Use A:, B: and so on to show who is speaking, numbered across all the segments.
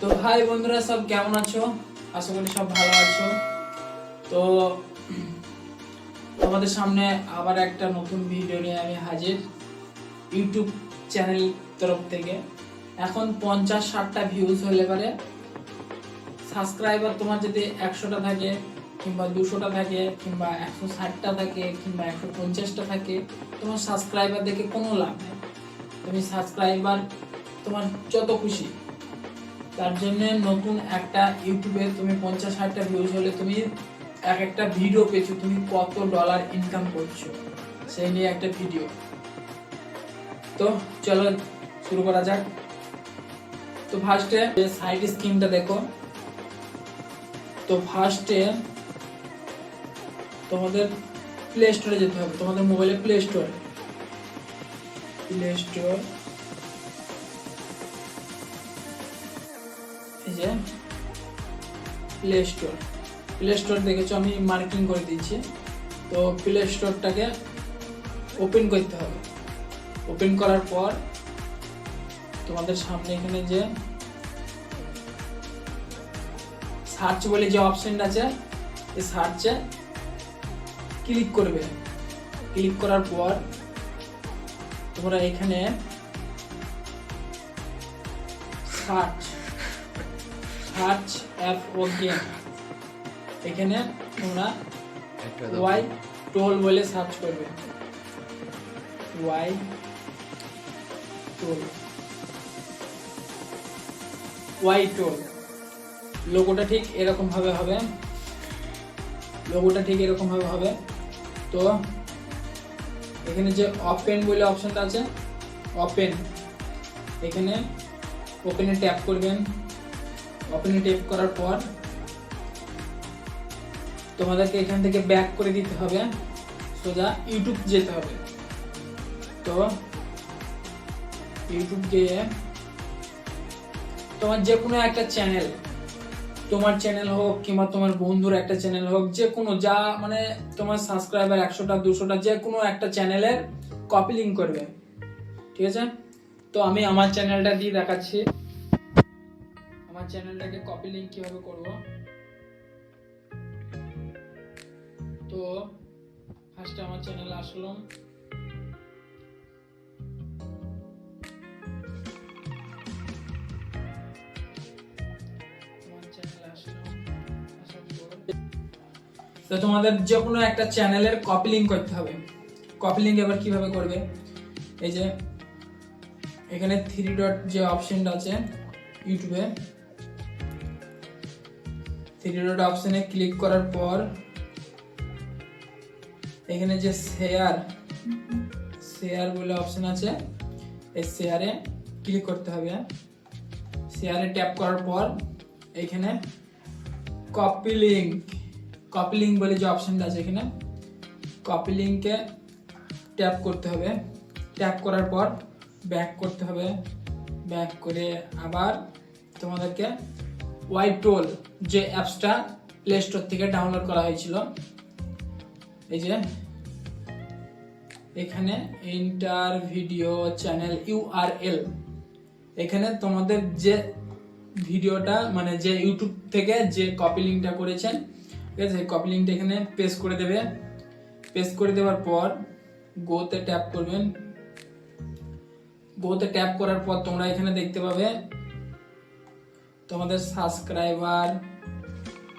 A: তো হাই বন্ধুরা, সব কেমন আছো? আশা করি সব ভালো আছো। তো তোমাদের সামনে আবার একটা নতুন ভিডিও নিয়ে আমি হাজির ইউটিউব চ্যানেল তরফ থেকে। এখন পঞ্চাশ ষাটটা ভিউজ হলে পারে। সাবস্ক্রাইবার তোমার যদি একশোটা থাকে, কিংবা দুশোটা থাকে, কিংবা একশো ষাটটা থাকে, কিংবা একশো পঞ্চাশটা থাকে, তোমার সাবস্ক্রাইবার দেখে কোনো লাভ নেই। তুমি সাবস্ক্রাইবার তোমার যত খুশি। তার জন্য নতুন একটা ইউটিউবে তুমি পঞ্চাশ ষাটটা ভিউজ হলে তুমি এক একটা ভিডিও পেয়েছ, তুমি কত ডলার ইনকাম করছ সেই নিয়ে একটা ভিডিও তো চলো শুরু করা যাক। তো ফার্স্টে সাইড স্ক্রিনটা দেখো। তো ফার্স্টে তোমাদের প্লে স্টোরে যেতে হবে, তোমাদের মোবাইলে প্লে স্টোরে প্লে স্টোর এই যে প্লে স্টোর প্লে স্টোর দেখেছ, আমি মার্কিং করে দিয়েছি তো প্লে স্টোরটাকে ওপেন করতে হবে। ওপেন করার পর তোমাদের সামনে এখানে যে সার্চ বলে যে অপশনটা আছে, এই সার্চে ক্লিক করবে। ক্লিক করার পর তোমরা এখানে সার্চ সার্চ অ্যাপ ও গেম এখানে তোমরা ওয়াই টোল বলে সার্চ করবে। ওয়াই টোল ওয়াই টোল লোগোটা ঠিক এরকম ভাবে হবে। লোগোটা ঠিক এরকম ভাবে হবে। তো এখানে যে ওপেন বলে অপশনটা আছে ওপেন এখানে ওপেনে ট্যাপ করবেন। ওপেনে ট্যাপ করার পর তোমাদেরকে এখান থেকে ব্যাক করে দিতে হবে সোজা ইউটিউব যেতে হবে। তো ইউটিউব গিয়ে তোমার যে কোনো একটা চ্যানেল তোমার চ্যানেল হোক কিংবা তোমার বন্ধুর একটা চ্যানেল হোক, যে কোনো যা মানে তোমার সাবস্ক্রাইবার একশোটা, দুশোটা, যে কোনো একটা চ্যানেলের কপি লিঙ্ক করবে। ঠিক আছে? তো আমি আমার চ্যানেলটা দিয়ে দেখাচ্ছি। আমার চ্যানেলটাকে কপি লিঙ্ক কীভাবে করব? তো ফার্স্টে আমার চ্যানেল আসলাম। তো তোমাদের যে কোনো একটা চ্যানেলের কপি লিঙ্ক করতে হবে। কপি লিঙ্ক এবার কীভাবে করবে? এই যে, এখানে থ্রি ডট যে অপশনটা আছে ইউটিউবে থ্রি ডট অপশনে ক্লিক করার পর এখানে যে শেয়ার শেয়ার বলে অপশন আছে, এই শেয়ারে ক্লিক করতে হবে। শেয়ারে ট্যাপ করার পর এখানে কপি লিঙ্ক কপি লিঙ্ক বলে যে অপশনটা আছে এখানে কপি লিঙ্কে ট্যাপ করতে হবে। ট্যাপ করার পর ব্যাক করতে হবে। ব্যাক করে আবার তোমাদেরকে ওয়াই টোল যে অ্যাপসটা প্লে স্টোর থেকে ডাউনলোড করা হয়েছিল। এই যে, এখানে ইন্টার ভিডিও চ্যানেল ইউআরএল এখানে তোমাদের যে ভিডিওটা মানে যে ইউটিউব থেকে যে কপি লিঙ্কটা করেছেন, ঠিক আছে? কপি লিঙ্কটা এখানে পেস্ট করে দেবে। পেস্ট করে দেওয়ার পর গোতে ট্যাপ করবেন। গোতে ট্যাপ করার পর তোমরা এখানে দেখতে পাবে তোমাদের সাবস্ক্রাইবার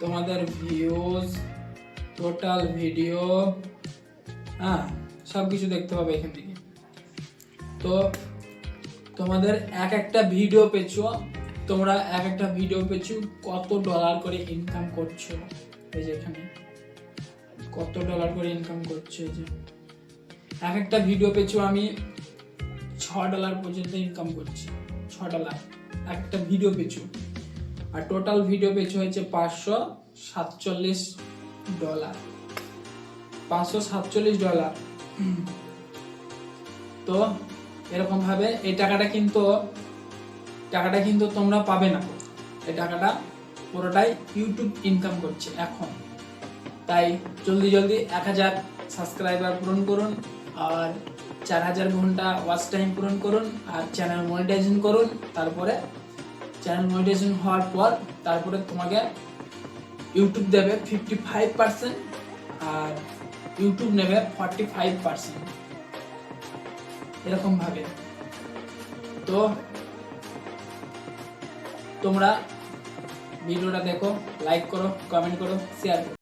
A: তোমাদের ভিউজ টোটাল ভিডিও হ্যাঁ সব কিছু দেখতে পাবে এখান থেকে। তো তোমাদের এক একটা ভিডিও পেছো তোমরা এক একটা ভিডিও পেছু কত ডলার করে ইনকাম করছ? এই যে এখানে, কত ডলার করে ইনকাম করছ এই যে। এক একটা ভিডিও পেছো আমি ছ ডলার পর্যন্ত ইনকাম করছি, ছ ডলার একটা ভিডিও পেছু আর টোটাল ভিডিও পেছু হয়েছে পাঁচশো সাতচল্লিশ ডলার পাঁচশো সাতচল্লিশ ডলার তো এরকম ভাবে এই টাকাটা কিন্তু টাকাটা কিন্তু তোমরা পাবে না। এই টাকাটা পুরোটাই ইউটিউব ইনকাম করছে এখন। তাই জলদি জলদি এক হাজার সাবস্ক্রাইবার পূরণ করুন আর চার হাজার ঘণ্টা ওয়াচ টাইম পূরণ করুন আর চ্যানেল মনিটাইজেশন করুন। তারপরে চ্যানেল মনিটাইজেশন হওয়ার পর তারপরে তোমাকে ইউটিউব দেবে ফিফটি ফাইভ পার্সেন্ট আর ইউটিউব নেবে ফর্টি ফাইভ পার্সেন্ট এরকমভাবে তো তোমরা ভিডিওটা দেখো লাইক করো কমেন্ট করো শেয়ার করো।